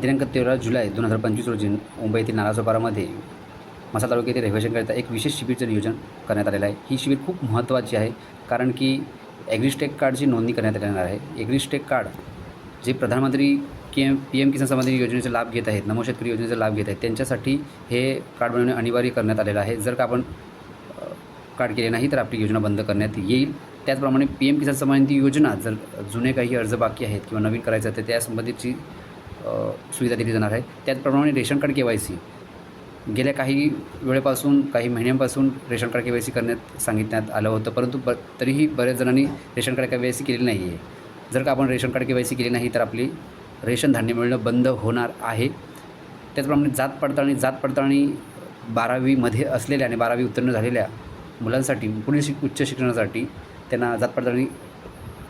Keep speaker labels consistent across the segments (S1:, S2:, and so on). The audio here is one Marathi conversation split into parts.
S1: दिनांक तेरा जुलै दोन हजार पंचवीस रोजी मुंबई येथील नालासोपारामध्ये मसा तालुक्यातील रहिवाशांकरिता एक विशेष शिबिरचं नियोजन करण्यात आलेलं आहे. ही शिबिर खूप महत्त्वाची आहे कारण की ॲग्रिस्टेक कार्डची नोंदणी करण्यात येणार आहे. ॲग्रिस्टेक कार्ड जे प्रधानमंत्री K M P M Kisan संबंधी योजनेचा लाभ घेत आहेत नमो शेतकरी योजनेचा लाभ घेत आहेत त्यांच्यासाठी हे कार्ड बनवणे अनिवार्य करण्यात आलेलं आहे. जर का आपण कार्ड केले नाही तर आपली योजना बंद करण्यात येईल. त्याचप्रमाणे पी एम किसान संबंधी योजना जर जुने काही अर्ज बाकी आहेत किंवा नवीन करायचं तर त्यासंबंधीची सुविधा दिली जाणार आहे. त्याचप्रमाणे ration card K Y C. गेल्या काही वेळेपासून काही महिन्यांपासून ration card K Y C करण्यात सांगितण्यात आलं होतं परंतु ब तरीही बऱ्याच जणांनी ration card K Y C केलेली नाही आहे जर का आपण ration card K Y C केली नाही तर आपली रेशन धान्य मिळणं बंद होणार आहे. त्याचप्रमाणे जात पडताळणी जात पडताळणी बारावीमध्ये असलेल्या आणि बारावी उत्तीर्ण झालेल्या मुलांसाठी पुढील शिक उच्च शिक्षणासाठी त्यांना जात पडताळणी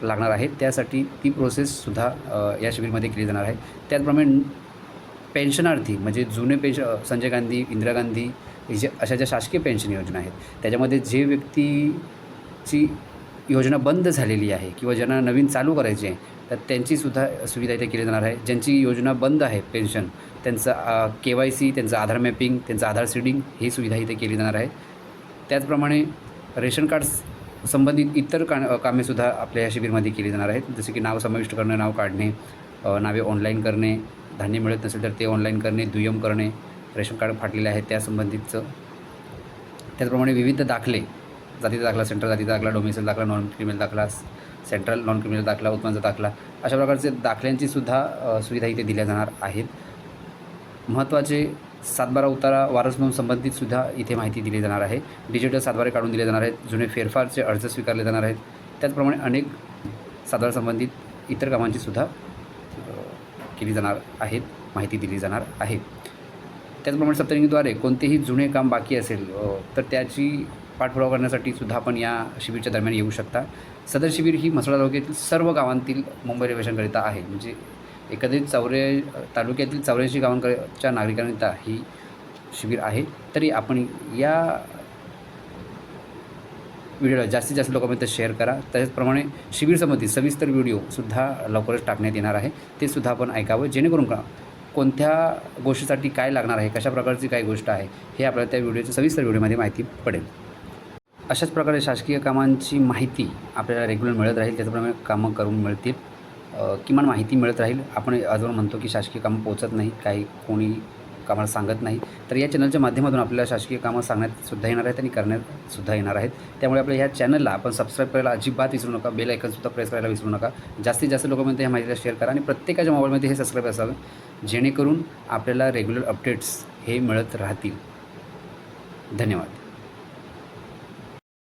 S1: लागणार आहे. त्यासाठी ती प्रोसेससुद्धा या शिबिरमध्ये केली जाणार आहे. त्याचप्रमाणे पेन्शनार्थी म्हणजे जुने पेन्श संजय गांधी इंदिरा गांधी जे अशा ज्या शासकीय पेन्शन योजना आहेत त्याच्यामध्ये जे व्यक्तीची योजना बंद झालेली आहे किंवा ज्यांना नवीन चालू करायची आहे तर त्यांचीसुद्धा सुविधा इथे केली जाणार आहे. ज्यांची योजना बंद आहे पेन्शन त्यांचं के वाय सी त्यांचं आधार मॅपिंग त्यांचं आधार सीडिंग ही सुविधा इथे केली जाणार आहे. त्याचप्रमाणे रेशन कार्ड्स संबंधित इतर का कामेसुद्धा आपल्या या शिबिरमध्ये केली जाणार आहेत. जसे की नाव समाविष्ट करणं नाव काढणे नावे ऑनलाईन करणे धान्य मिळत नसेल तर ते ऑनलाईन करणे दुय्यम करणे रेशन कार्ड फाटलेले आहे त्यासंबंधितचं त्याचप्रमाणे विविध दाखले जातीचा दाखला सेंट्रल जातीचा दाखला डोमिसाईल दाखला नॉन क्रिमिनल दाखला सेंट्रल नॉन क्रिमिनल दाखला उत्पन्नाचा दाखला अशा प्रकारचे दाखल्यांची सुद्धा सुविधा इथे दिल्या जाणार आहेत. महत्त्वाचे सातबारा उतारा वारस नोंद संबंधित सुद्धा इथे माहिती दिली जाणार आहे. डिजिटल सातबारे काढून दिले जाणार आहेत. जुने फेरफारचे अर्ज स्वीकारले जाणार आहेत. त्याचप्रमाणे अनेक सातबारा संबंधित इतर कामांची सुद्धा केली जाणार आहेत माहिती दिली जाणार आहे. त्याचप्रमाणे सप्तरंगीद्वारे कोणतेही जुने काम बाकी असेल तर त्याची पाठपुरावा करण्यासाठी सुद्धा आपण या शिबिरच्या दरम्यान येऊ शकता. सदर शिबिर ही म्हसळा तालुक्यातील सर्व गावांतील मुंबई रेल्वेशनकरिता आहे. म्हणजे एकंदरीत चौरे तालुक्यातील चौऱ्याऐंशी गावांकडच्या नागरिकांकरिता ही शिबिर आहे. तरी आपण या व्हिडिओला जास्तीत जास्त लोकांपर्यंत शेअर करा. त्याचप्रमाणे शिबिरसंबंधी सविस्तर व्हिडिओसुद्धा लवकरच टाकण्यात येणार आहे. ते सुद्धा आपण ऐकावं. जेणेकरून का कोणत्या गोष्टीसाठी काय लागणार आहे कशा प्रकारची काय गोष्ट आहे हे आपल्याला त्या व्हिडिओच्या सविस्तर व्हिडिओमध्ये माहिती पडेल. अशाच प्रकारे शासकीय कामांची माहिती आपल्याला रेग्युलर मिळत राहील. त्याचप्रमाणे कामं करून मिळतील. किमान माहिती मिळत राहील. आपण आजवर म्हणतो की शासकीय कामं पोचत नाही काही कोणी कामाला सांगत नाही. तर या चॅनलच्या माध्यमातून आपल्याला शासकीय कामं सांगण्यात सुद्धा येणार आहेत आणि करण्यात सुद्धा येणार आहेत. त्यामुळे आपल्या ह्या चॅनलला आपण सबस्क्राईब करायला अजिबात विसरू नका. बेल आयकनसुद्धा प्रेस करायला विसरू नका. जास्तीत जास्त लोकांमध्ये ह्या माहितीला शेअर करा आणि प्रत्येकाच्या मोबाईलमध्ये हे सबस्क्राईब असावे जेणेकरून आपल्याला रेग्युलर अपडेट्स हे मिळत राहतील. धन्यवाद.